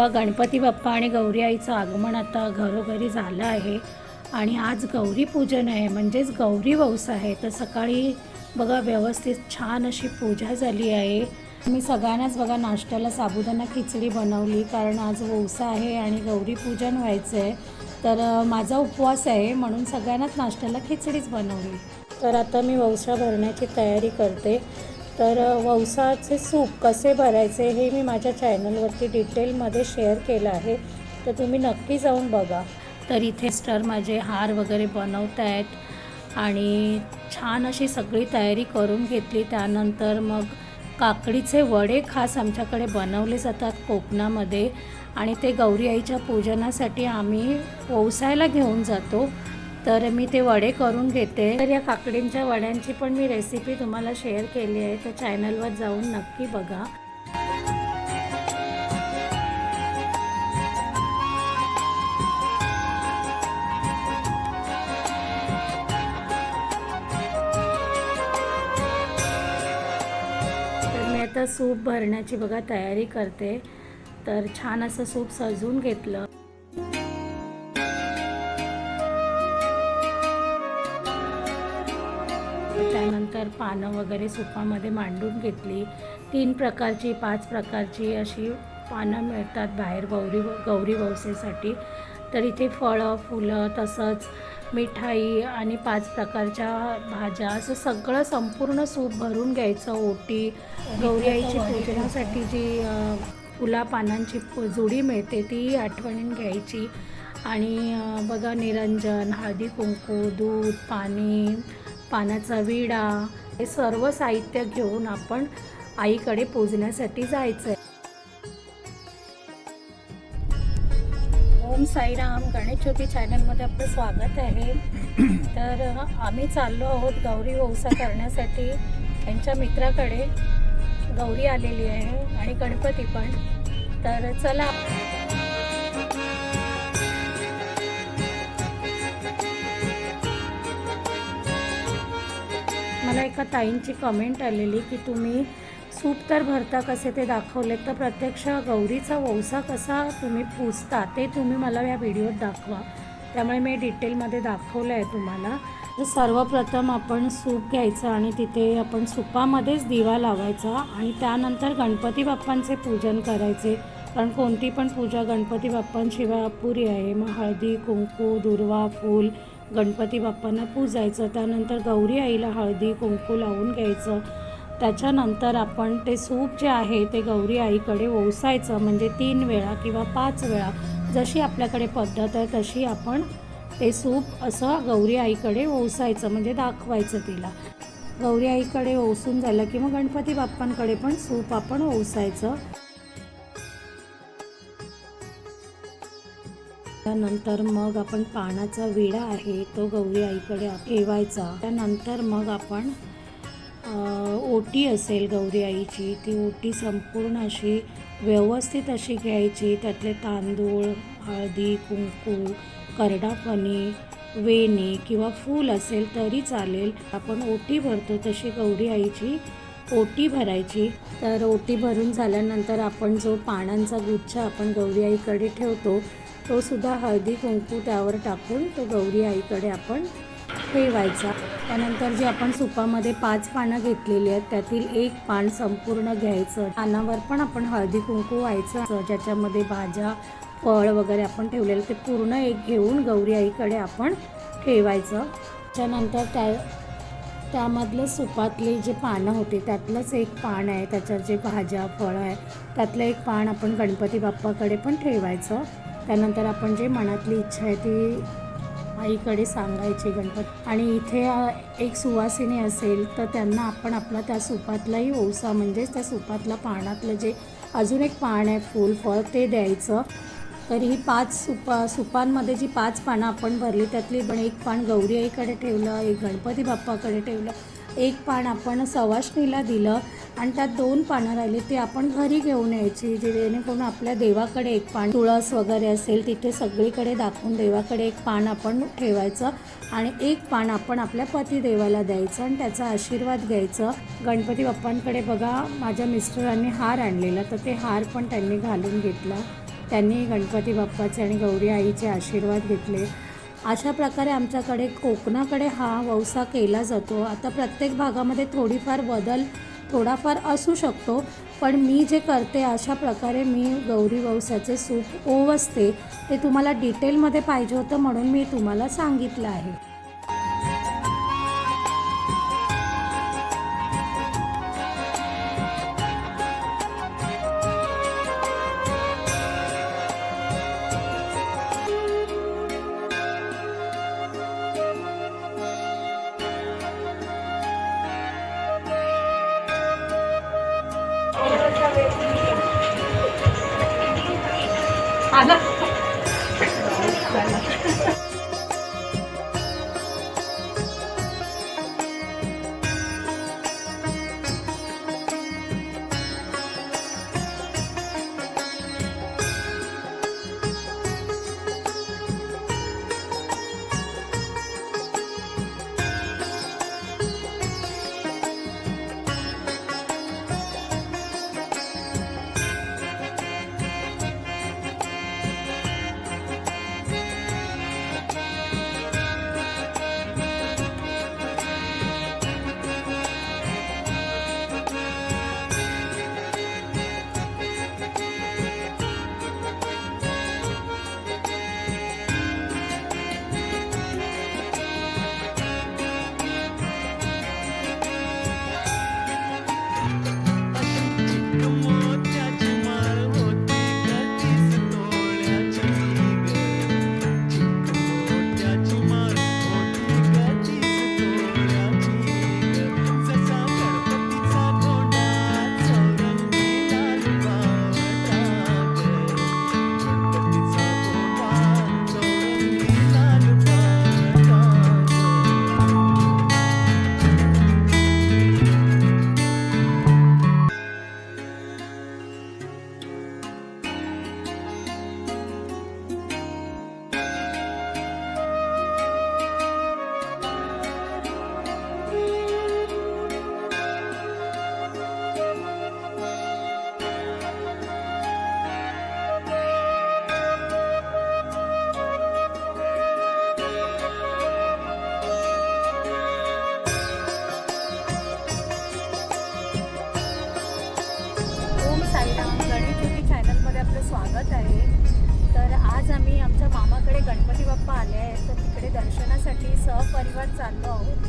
बघा गणपती बाप्पा आणि गौरी आईचं आगमन आता घरोघरी झालं आहे. आणि आज गौरी पूजन आहे. म्हणजेच गौरी वंश आहे. तर सकाळी बघा व्यवस्थित छान अशी पूजा झाली आहे. मी सगळ्यांनाच बघा नाश्त्याला साबुदाणा खिचडी बनवली. कारण आज वौसा आहे आणि गौरी पूजन व्हायचं आहे तर माझा उपवास आहे. म्हणून सगळ्यांनाच नाश्त्याला खिचडीच बनवली. तर आता मी वौसा भरण्याची तयारी करते. तर वौसाचे सूप कसे भरायचे हे मी माझ्या चॅनलवरती डिटेलमध्ये शेअर केलं आहे. तर तुम्ही नक्की जाऊन बघा. तर इथे स्टर माझे हार वगैरे बनवत आहेत आणि छान अशी सगळी तयारी करून घेतली. त्यानंतर मग काकडीचे वडे खास आमच्याकडे बनवले जातात कोकणामध्ये आणि ते गौरी आईच्या पूजनासाठी आम्ही ओवसायला घेऊन जातो. तर मी ते वडे करून घेते. तर या काकडींच्या वड्यांची पण मी रेसिपी तुम्हाला शेअर केली आहे. तर चॅनलवर जाऊन नक्की बघा. तर मी आता सूप भरण्याची बघा तयारी करते. तर छान असं सूप सजवून घेतलं. पानं वगैरे सुपामध्ये मांडून घेतली. तीन प्रकारची पाच प्रकारची अशी पानं मिळतात बाहेर गौरी गौरी वौसेसाठी तर इथे फळं फुलं तसंच मिठाई आणि पाच प्रकारच्या भाज्या असं सगळं संपूर्ण सूप भरून घ्यायचं ओटी गौरी आईची पूजनासाठी जी फुला पानांची जुडी मिळते ती आठवणीन घ्यायची. आणि बघा निरंजन हळदी कुंकू दूध पाणी पानाचा विडा हे सर्व साहित्य घेऊन आपण आईकडे पूजण्यासाठी जायचं आहे ओम साईराम गणेश ज्योती चॅनलमध्ये आपलं स्वागत आहे. तर आम्ही चाललो आहोत गौरी वौसा करण्यासाठी. त्यांच्या मित्राकडे गौरी आलेली आहे आणि गणपती पण. तर चला. मला एका ताईंची कमेंट आलेली की तुम्ही सूप तर भरता कसे ते दाखवले तर प्रत्यक्ष गौरीचा वौसा कसा तुम्ही पुजता ते तुम्ही मला या व्हिडिओत दाखवा. त्यामुळे मी डिटेलमध्ये दाखवलं आहे तुम्हाला. तर सर्वप्रथम आपण सूप घ्यायचं आणि तिथे आपण सुपामध्येच दिवा लावायचा आणि त्यानंतर गणपती बाप्पांचे पूजन करायचे. कारण कोणती पण पूजा गणपती बाप्पांशिवाय अपुरी आहे. मग हळदी कुंकू दुर्वा फूल गणपती बाप्पांना पूजायचं त्यानंतर गौरी आईला हळदी कुंकू लावून घ्यायचं. त्याच्यानंतर आपण ते सूप जे आहे ते गौरी आईकडे ओसायचं म्हणजे तीन वेळा किंवा पाच वेळा. जशी आपल्याकडे पद्धत आहे तशी आपण ते सूप असं गौरी आईकडे ओसायचं म्हणजे दाखवायचं तिला. गौरी आईकडे ओसून झालं की मग गणपती बाप्पांकडे पण सूप आपण ओसायचं. त्यानंतर मग आपण पानाचा विडा आहे तो गौरी आईकडे ठेवायचा. त्यानंतर मग आपण ओटी असेल गौरी आईची ती ओटी संपूर्ण अशी व्यवस्थित अशी घ्यायची. त्यातले तांदूळ हळदी कुंकू करडापणी वेणी किंवा फूल असेल तरी चालेल. आपण ओटी भरतो तशी गौरी आईची ओटी भरायची. तर ओटी भरून झाल्यानंतर आपण जो पानांचा गुच्छ आपण गौरी आईकडे ठेवतो तो सुद्धा हळदी कुंकू त्यावर टाकून तो गौरी आईकडे आपण ठेवायचा. त्यानंतर जे आपण सुपामध्ये पाच पानं घेतलेली आहेत त्यातील एक पान संपूर्ण घ्यायचं. पानावर पण आपण हळदी कुंकू व्हायचं ज्याच्यामध्ये भाज्या फळ वगैरे आपण ठेवलेलं ते पूर्ण एक घेऊन गौरी आईकडे आपण ठेवायचं. त्यानंतर त्या त्यामधलं सुपातले जे पानं होते त्यातलंच एक पान आहे त्याच्यात जे भाज्या फळं आहे त्यातलं एक पान आपण गणपती बाप्पाकडे पण ठेवायचं. त्यानंतर आपण जे मनातली इच्छा आहे ती आईकडे सांगायची गणपत. आणि इथे एक सुवासिनी असेल तर त्यांना आपण आपला त्या सुपातलाही ओसा म्हणजेच त्या सुपातला पानातलं जे अजून एक पान आहे फूल फळ ते द्यायचं. तर ही पाच सुपा सुपांमध्ये जी पाच पानं आपण भरली त्यातली पण एक पान गौरी आईकडे ठेवलं एक गणपती बाप्पाकडे ठेवलं. एक पान आपण सवाष्णीला दिलं आणि त्यात दोन पानं राहिली ती आपण घरी घेऊन यायची जेणेकरून आपल्या देवाकडे एक पान तुळस वगैरे असेल तिथे सगळीकडे दाखवून देवाकडे एक पान आपण ठेवायचं आणि एक पान आपण आपल्या पतिदेवाला द्यायचं आणि त्याचा आशीर्वाद घ्यायचं. गणपती बाप्पांकडे बघा माझ्या मिस्टरांनी हार आणलेला तर ते हार पण त्यांनी घालून घेतला. त्यांनी गणपती बाप्पाचे आणि गौरी आईचे आशीर्वाद घेतले. अशा प्रकारे आमच्याकडे कोकणाकडे हा वौसा केला जातो. आता प्रत्येक भागामध्ये थोडीफार बदल थोडाफार असू शकतो पण मी जे करते अशा प्रकारे मी गौरी वौसाचे सूप ओवसते. ते तुम्हाला डिटेलमध्ये पाहिजे होतं म्हणून मी तुम्हाला सांगितलं आहे. इकडे गणपती बाप्पा आले आहेत तर तिकडे दर्शनासाठी सहपरिवार चाललो आहोत.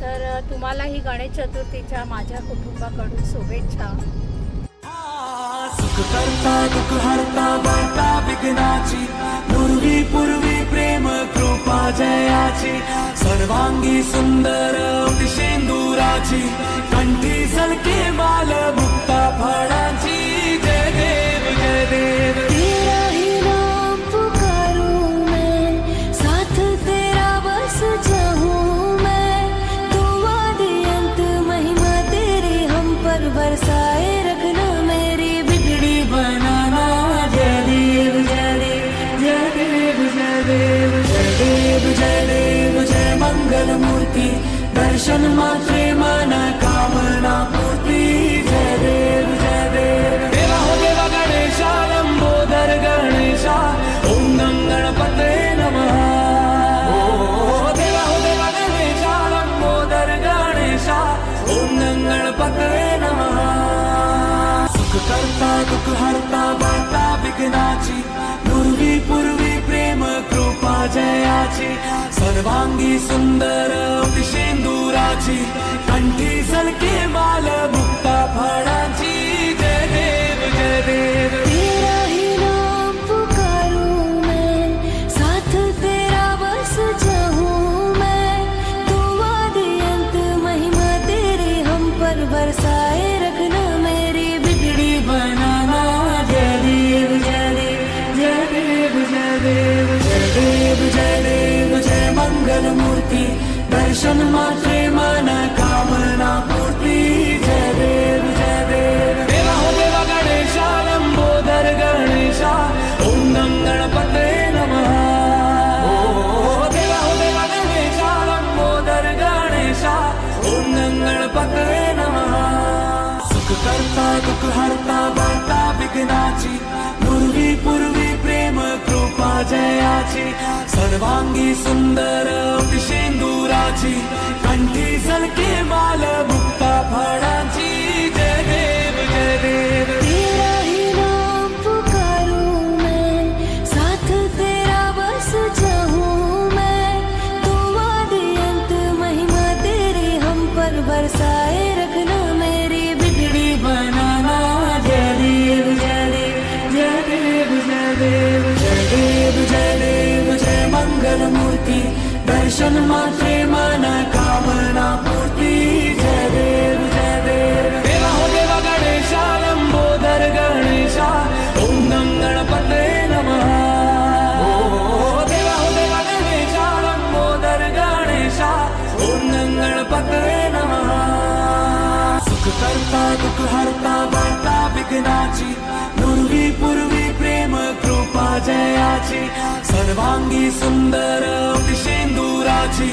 तर तुम्हालाही गणेश चतुर्थीच्या माझ्या कुटुंबाकडून शुभेच्छा. सुख करता दुख हरता वार्ता विघ्नाची. पूर्वी पूर्वी प्रेम कृपा जयाची. सर्वांगी सुंदर शेंदुराची कंठी सलके बाल मुक्ता फळा करता दुःख हरता वाटा विघ्नाची. पूर्वी पूर्वी प्रेम कृपा जयाची. सर्वांगी सुंदर शेंदुराची कंठी सलके माल मुक्ता फळाची. जय देव जय देव. क्षण मात्रे मन कामना पूर्ती। जय देव जय देव। देवा हो देवा गणेशा लंबोदर गणेशा ओम नम। गणपते नमः देवा हो देवा गणेशा लंबोदर गणेशा ओम नम गणपते नमः। सुख करता दुख हरता वाटा विघ्नाची पूर्वी पूर्वी प्रेम कृपा जयाची सर्वांगी सुंदर सिंदुराची कंठी Krishnamurti Darshan Deva Ho Deva Ganesha Lambo Dar Ganesha Om Nam Ganapate Namah Deva Ho Deva Ganesha Lambo Dar Ganesha Om Nam Ganapate Namah Sukh Karta Dukh Nurvi Purvi जयाची सर्वांगी सुंदर शेंदुराची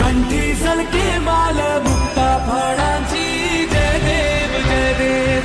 कंठी सलके माल मुक्ता फळाची. जय देव जय देव.